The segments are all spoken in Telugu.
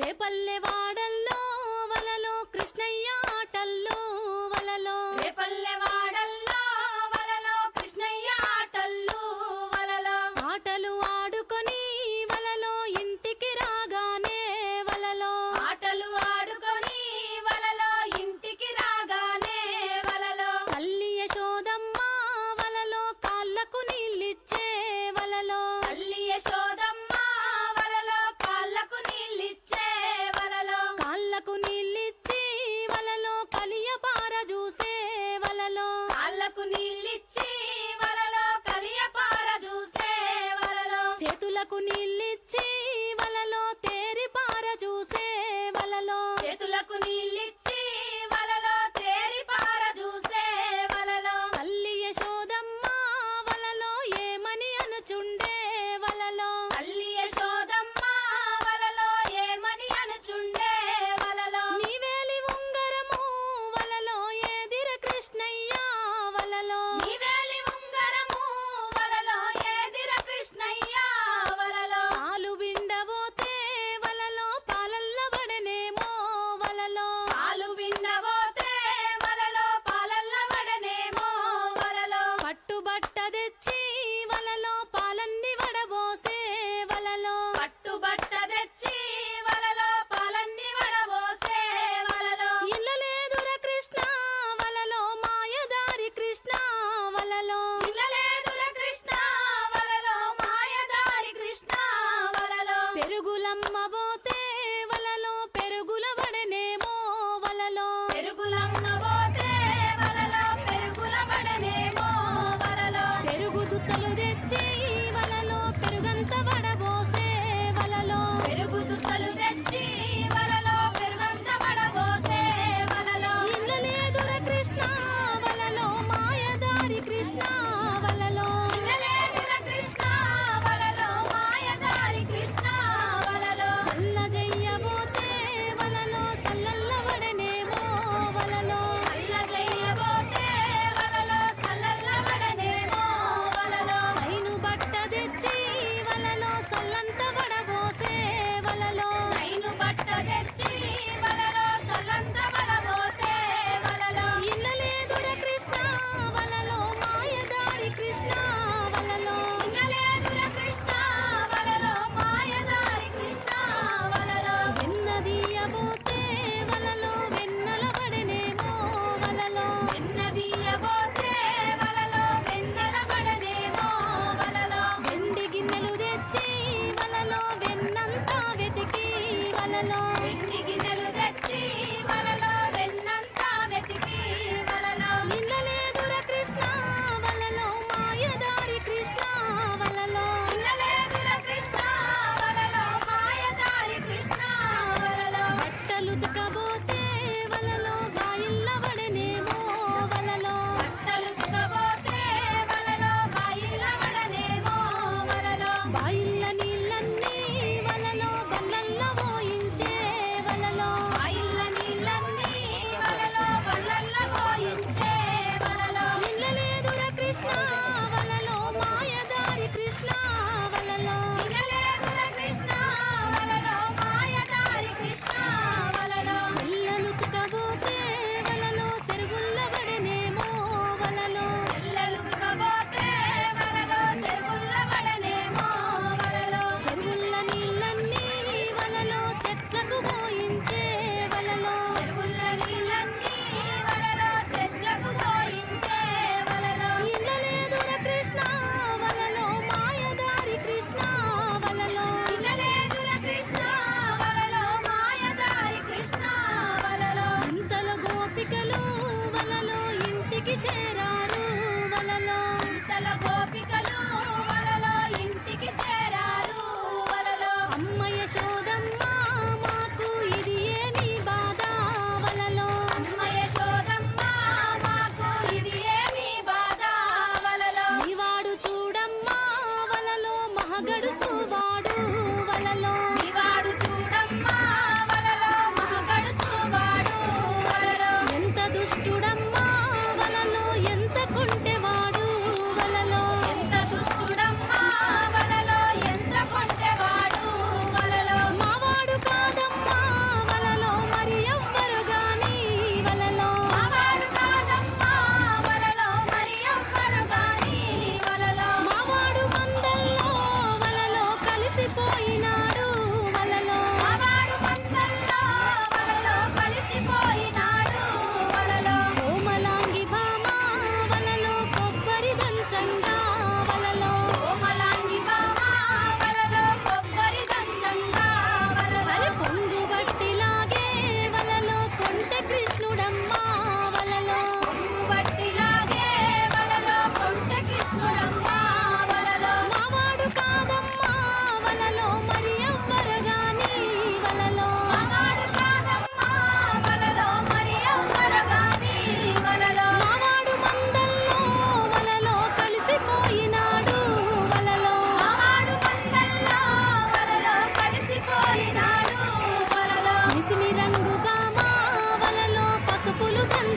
రేపల్లె వాడల్లో వలలో కృష్ణయ్య ఆటల్లో. వలకు నీళ్ళిచ్చి వలలో కలియపార చూసే వలలో. చేతులకు నీ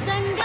真的。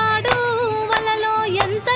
వాడు వలలో ఎంత